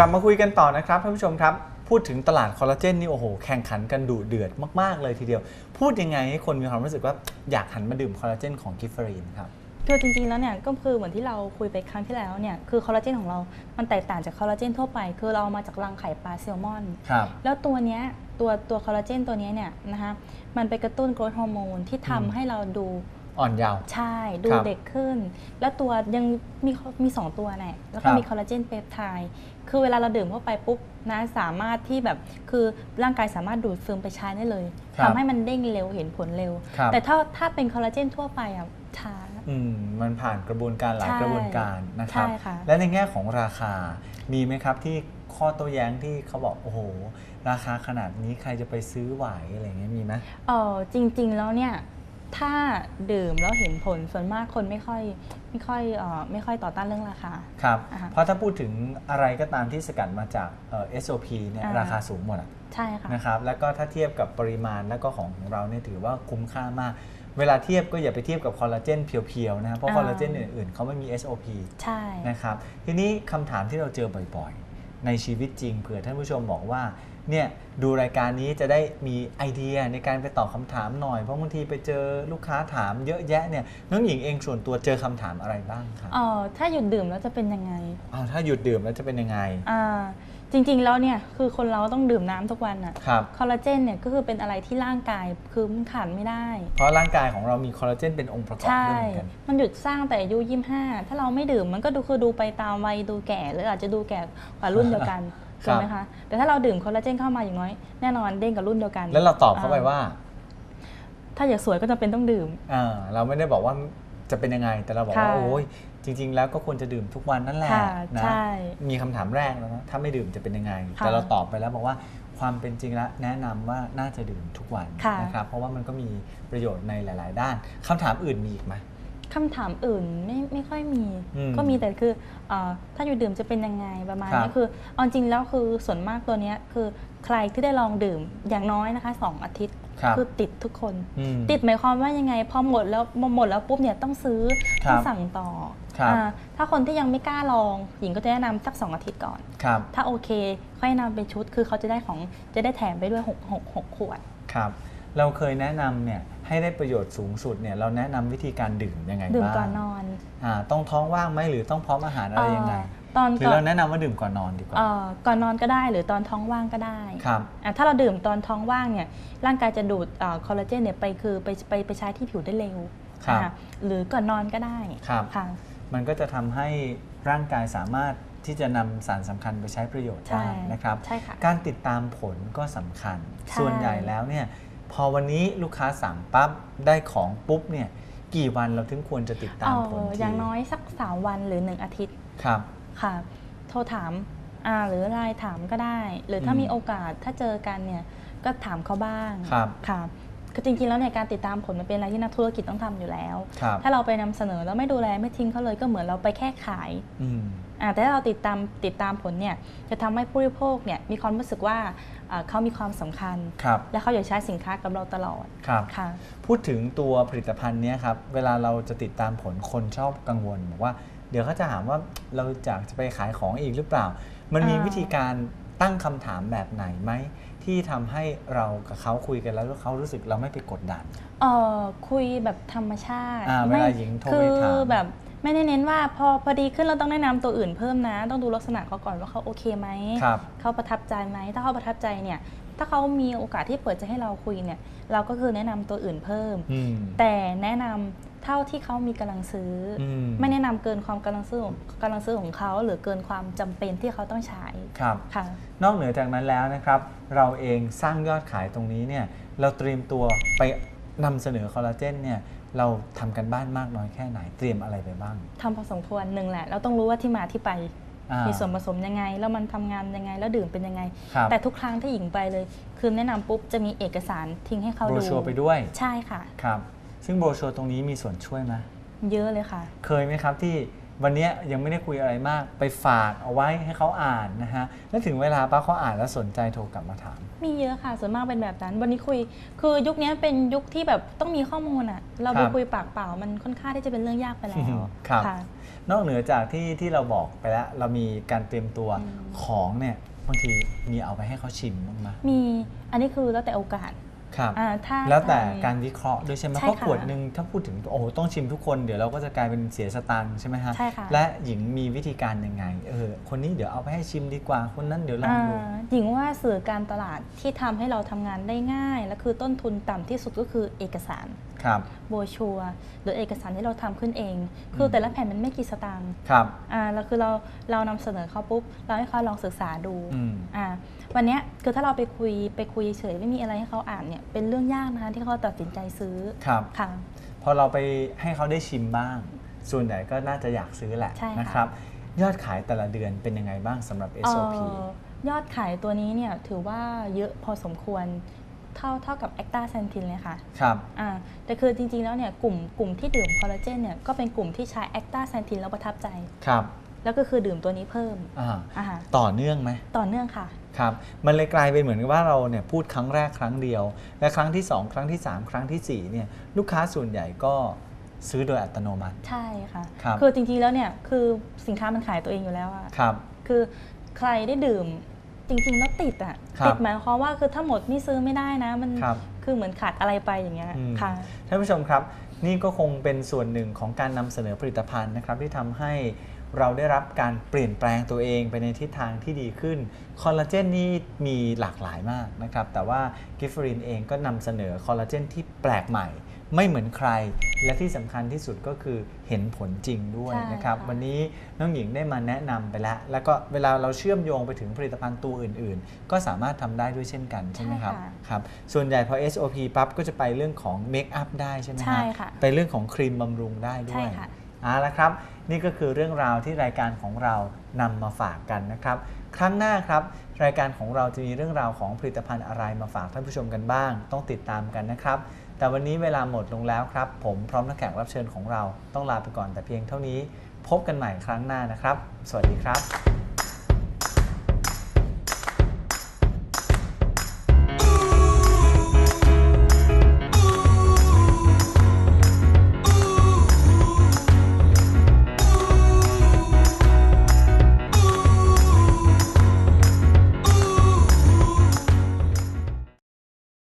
ลับมาคุยกันต่อนะครับท่านผู้ชมครับ พูดถึงตลาดคอลลาเจนนี่โอ้โหแข่งขันกันดุเดือดมาก ๆ เลยทีเดียว พูดยังไงให้คนมีความรู้สึกว่าอยากหันมาดื่มคอลลาเจนของกิฟเฟอรีนครับคือจริงๆ แล้วเนี่ยก็คือเหมือนที่เราคุยไปครั้งที่แล้วเนี่ยคือคอลลาเจนของเรา มันแตกต่างจากคอลลาเจนทั่วไป คือเราเอามาจากรังไข่ปลาแซลมอน ครับ แล้วตัวเนี้ยตัวตัวคอลลาเจนตัวเนี้ยเนี่ยนะคะมันไปกระตุ้นโกรทฮอร์โมนที่ทำอืมให้เราดู อ่อนเยาว์ใช่ดูครับเด็กขึ้น แล้วตัวยังมีมีสองตัวเนี่ยแล้วครัก็บมีคอลลาเจนเปปไทด์คือเวลาเราดื่มเข้าไปปุ๊บนะสามารถที่แบบคือร่างกายสามารถดูดซึมไปใช้ได้เลยครับทำให้มันเด้งเร็วเห็นผลเร็วครับแต่ถ้าถ้าเป็นคอลลาเจนทั่วไปอะช้าอืมมันผ่านกระบวนการหลายใช่กระบวนการนะครับใช่ค่ะและในแง่ของราคามีไหมครับที่ข้อโต้แย้งที่เขาบอก โอ้โห ราคาขนาดนี้ใครจะไปซื้อไหวอะไรเงี้ยมีไหมเออจริง ๆ แล้วเนี่ย ถ้าดื่มแล้วเห็นผลส่วนมากคนไม่ค่อยไม่ค่อยเออไม่ค่อยต่อต้านเรื่องราคา ครับ อ่าฮะเพราะถ้าพูดถึงอะไรก็ตามที่สกัดมาจากเอ่อ SOP เนี่ยอ่า ราคาสูงหมดอะใช่ค่ะ นะครับแล้วก็ถ้าเทียบกับปริมาณแล้วก็ของของเราเนี่ยถือว่าคุ้มค่ามาก เวลาเทียบก็อย่าไปเทียบกับคอลลาเจนเพียวๆนะครับเพราะอ่า คอลลาเจนอื่นๆเขาไม่มี SOP ใช่ นะครับทีนี้คำถามที่เราเจอบ่อยๆ ในชีวิตจริงเผื่อท่านผู้ชมบอกว่า เนี่ยดูรายการนี้จะได้มีไอเดียในการไปตอบคำถามหน่อย เพราะบางทีไปเจอลูกค้าถามเยอะแยะเนี่ยน้องหญิงเองส่วนตัวเจอคำถามอะไรบ้างครับเออถ้าหยุดดื่มแล้วจะเป็นยังไงอ้าวถ้าหยุดดื่มแล้วจะเป็นยังไงอ่าจริงๆ แล้วเนี่ยคือคนเราต้องดื่มน้ำทุกวันอะครับคอลลาเจนเนี่ยก็คือเป็นอะไรที่ร่างกายคือมันขาดไม่ได้ เพราะร่างกายของเรามีคอลลาเจนเป็นองค์ประกอบใช่ด้วยเหมือนกันมันหยุดสร้างแต่อายุ25ถ้าเราไม่ดื่มมันก็ดูคือดูไปตามวัยดูแก่หรืออาจจะดูแก่กว่ารุ่นเดียวกัน ครัถูบกไหมคะแต่ถ้าเราดื่มคอลลาเจนเข้ามาอย่างน้อยแน่นอนเด้งกับรุ่นเดียวกัน แล้วเราตอบเข้าไปว่า ถ้าอยากสวยก็จะเป็นต้องดื่มอ่าเราไม่ได้บอกว่าจะเป็นยังไง แต่เราบอกว่าค่ะโอ้ยจริง ๆ แล้วก็ควรจะดื่มทุกวันนั่นแหละค่ะนะใช่มีคำถามแรกแล้วนะถ้าไม่ดื่มจะเป็นยังไงค่ะแต่เราตอบไปแล้วบอกว่าความเป็นจริงแล้วแนะนำว่าน่าจะดื่มทุกวันค่ะนะครับเพราะว่ามันก็มีประโยชน์ในหลาย ๆ ด้านคำถามอื่นมีอีกไหม คำถามอื่นไม่ไม่ค่อยมีอืมก็มีแต่คือเออถ้าอยู่ดื่มจะเป็นยังไงประมาณครับนี้คือเอาจริงแล้วคือส่วนมากตัวเนี้ยคือใครที่ได้ลองดื่มอย่างน้อยนะคะสองอาทิตย์ครับอติดทุกคนอืมติดหมายความว่ายังไงพอหมดแล้วหมดแล้วปุ๊บเนี่ยต้องซื้อครับต้องสั่งต่อครับอ่าถ้าคนที่ยังไม่กล้าลอง หญิงก็จะแนะนำสักสองอาทิตย์ก่อนครับถ้าโอเค ค่อยนำเป็นชุดคือเขาจะได้ของจะได้แถมไปด้วยหกหกหกขวดครับ เราเคยแนะนำเนี่ยให้ได้ประโยชน์สูงสุดเนี่ยเราแนะนำวิธีการดื่มยังไงดื่มบ้างก่อนนอนอ่าต้องท้องว่างไหมหรือต้องพร้อมอาหารอะไรยังไงเอ่อตอนหรือก่อนเราแนะนำว่าดื่มก่อนนอนดีกว่าเอ่อก่อนนอนก็ได้หรือตอนท้องว่างก็ได้ครับ อะถ้าเราดื่มตอนท้องว่างเนี่ยร่างกายจะดูดเอ่อคอลลาเจนเนี่ยไปคือไปไปไปใช้ที่ผิวได้เร็วครับอะหรือก่อนนอนก็ได้ครับ ค่ะ มันก็จะทำให้ร่างกายสามารถที่จะนำสารสำคัญไปใช้ประโยชน์ใช่ได้นะครับ ใช่ค่ะ การติดตามผลก็สำคัญ ใช่ ส่วนใหญ่แล้วเนี่ย พอวันนี้ลูกค้าสั่งปั๊บได้ของปุ๊บเนี่ยกี่วันเราถึงควรจะติดตามเอ่อผลทีอย่างน้อยสักสามวันหรือหนึ่งอาทิตย์ครับค่ะ โทรถามอ่าหรือไลน์ถามก็ได้ หรือถ้าอืมมีโอกาสถ้าเจอกันเนี่ยก็ถามเขาบ้างครับค่ะ คือจริงๆ แล้วเนี่ยการติดตามผลมันเป็นอะไรที่นักธุรกิจต้องทำอยู่แล้ว ครับถ้าเราไปนำเสนอแล้วไม่ดูแลไม่ทิ้งเขาเลยก็เหมือนเราไปแค่ขายอืม อ่าแต่ถ้าเราติดตามติดตามผลเนี่ยจะทำให้ผู้บริโภคเนี่ยมีความรู้สึกว่าอ่าเขามีความสำคัญ ครับ และเขาอยากใช้สินค้ากับเราตลอดครับ ค่ะ พูดถึงตัวผลิตภัณฑ์เนี้ยครับ เวลาเราจะติดตามผลคนชอบกังวลบอกว่า เดี๋ยวเขาจะถามว่าเราจะจะไปขายของอีกหรือเปล่า มันมีอ่า วิธีการ ตั้งคำถามแบบไหนไหมที่ทำให้เรากับเขาคุยกันแล้วเขารู้สึกเราไม่ไปกดดันเอ่อคุยแบบธรรมชาติอ่าเวลาหญิงโทรไปถามคือแบบไม่ได้เน้นว่าพอพอดีขึ้นเราต้องแนะนำตัวอื่นเพิ่มนะ ต้องดูลักษณะเขาก่อนว่าเขาโอเคไหมครับเขาประทับใจไหมถ้าเขาประทับใจเนี่ย ถ้าเขามีโอกาสที่เปิดใจะให้เราคุยเนี่ย เราก็คือแนะนำตัวอื่นเพิ่มอืมแต่แนะนำ เท่าที่เขามีกำลังซื้ออมไม่แนะนำเกินความกำลังซื้อของกำลังซื้อของเขาหรือเกินความจำเป็นที่เขาต้องใช้ครับค่ะนอกเหนือจากนั้นแล้วนะครับ เราเองสร้างยอดขายตรงนี้เนี่ยเราเตรียมตัวไปนำเสนอคอลลาเจนเนี่ยเราทำกันบ้านมากน้อยแค่ไหนเตรียมอะไรไปบ้างทำพอสมควรหนึ่งแหละ เราต้องรู้ว่าที่มาที่ไปอ่ามีส่วนผสมยังไง แล้วมันทำงานยังไง แล้วดื่มเป็นยังไงครับแต่ทุกครั้งที่หญิงไปเลย คือแนะนำปุ๊บจะมีเอกสารทิ้งให้เขาโบรดูชัวร์ไปด้วย ใช่ค่ะ ครับ ซึ่งโบรชัวร์ตรงนี้มีส่วนช่วยไหมเยอะเลยค่ะ เคยไหมครับที่วันเนี้ยยังไม่ได้คุยอะไรมาก ไปฝากเอาไว้ให้เขาอ่านนะฮะแล้วถึงเวลาป้าเขาอ่านแล้วสนใจโทรกลับมาถาม มีเยอะค่ะส่วนมากเป็นแบบนั้น วันนี้คุย คือยุคนี้เป็นยุคที่แบบต้องมีข้อมูลอะเราไปครับคุยปากเปล่ามันค่อนข้างที่จะเป็นเรื่องยากไปแล้วครับค่ะนอกเหนือจากที่ที่เราบอกไปแล้ว เรามีการเตรียมตัวอืมของเนี่ยบางทีมีเอาไปให้เขาชิมบ้างไหมมีอันนี้คือแล้วแต่โอกาส ครับอ่าถ้าแล้วแต่ถ้การวิเคราะห์ด้วยใช่ไหมใช่เพราะค่ะขวดหนึ่งถ้าพูดถึงโอ้โหต้องชิมทุกคนเดี๋ยวเราก็จะกลายเป็นเสียสตังค์ใช่ไหมฮะใช่ค่ะและหญิงมีวิธีการยังไงเออคนนี้เดี๋ยวเอาไปให้ชิมดีกว่า คนนั้นเดี๋ยวลองอ่าดูหญิงว่าสื่อการตลาดที่ทำให้เราทำงานได้ง่าย และคือต้นทุนต่ำที่สุดก็คือเอกสาร ครับโบชัวหรือเอกสารที่เราทำขึ้นเอง คือแต่ละแผ่นมันไม่กี่สตางค์ครับอ่าแล้วคือเราเรานำเสนอเขาปุ๊บเราให้เขาลองศึกษาดูอืมอ่าวันเนี้ยคือถ้าเราไปคุยไปคุยเฉยๆไม่มีอะไรให้เขาอ่านเนี่ยเป็นเรื่องยากนะคะที่เขาตัดสินใจซื้อครับค่ะพอเราไปให้เขาได้ชิมบ้าง ส่วนใหญ่ก็น่าจะอยากซื้อแหละใช่ค่ะนะครับ ยอดขายแต่ละเดือนเป็นยังไงบ้างสำหรับ SOP เอ่อยอดขายตัวนี้เนี่ยถือว่าเยอะพอสมควร เท่าเท่ากับแอคตาเซนทินเลยค่ะครับอ่าแต่คือจริงๆแล้วเนี่ยกลุ่มกลุ่มที่ดื่มคอลลาเจนเนี่ยก็เป็นกลุ่มที่ใช้แอคตาเซนทินแล้วประทับใจครับแล้วก็คือดื่มตัวนี้เพิ่มอ่าอ่าต่อเนื่องไหมต่อเนื่องค่ะครับมันเลยกลายเป็นเหมือนกับว่าเราเนี่ยพูดครั้งแรกครั้งเดียว และครั้งที่ 2 ครั้งที่ 3 ครั้งทีสี่4เนี่ยลูกค้าส่วนใหญ่ก็ซื้อโดยอัตโนมัติ ใช่ค่ะครับคือจริงๆแล้วเนี่ยคือสินค้ามันขายตัวเองอยู่แล้วอะครับ คือใครได้ดื่ม จริงๆแล้วติดอะครับติดหมายความว่าคือถ้าหมดนี่ซื้อไม่ได้นะ มันครับคือเหมือนขาดอะไรไปอย่างเงี้ยอืม ค่ะ ท่านผู้ชมครับนี่ก็คงเป็นส่วนหนึ่งของการนำเสนอผลิตภัณฑ์นะครับที่ทำให้เราได้รับการเปลี่ยนแปลงตัวเองไปในทิศทางที่ดีขึ้นคอลลาเจนนี่มีหลากหลายมากนะครับแต่ว่ากิฟฟรินเองก็นำเสนอคอลลาเจนที่แปลกใหม่ ไม่เหมือนใคร และที่สำคัญที่สุดก็คือเห็นผลจริงด้วยใช่นะครับค่ะวันนี้น้องหญิงได้มาแนะนำไปแล้ว แล้วก็เวลาเราเชื่อมโยงไปถึงผลิตภัณฑ์ตัวอื่น ๆ ก็สามารถทำได้ด้วยเช่นกันใช่ไหมครับใช่ค่ะครับส่วนใหญ่พอ SOP ปั๊บก็จะไปเรื่องของเมคอัพได้ใช่ไหมฮใช่ค่ะไปเรื่องของครีมบำรุงได้ด้ใช่วยค่ะ เอาละครับ นี่ก็คือเรื่องราวที่รายการของเรานำมาฝากกันนะครับ ครั้งหน้าครับ รายการของเราจะมีเรื่องราวของผลิตภัณฑ์อะไรมาฝากท่านผู้ชมกันบ้าง ต้องติดตามกันนะครับ แต่วันนี้เวลาหมดลงแล้วครับ ผมพร้อมนักแขกรับเชิญของเราต้องลาไปก่อนแต่เพียงเท่านี้ พบกันใหม่ครั้งหน้านะครับ สวัสดีครับ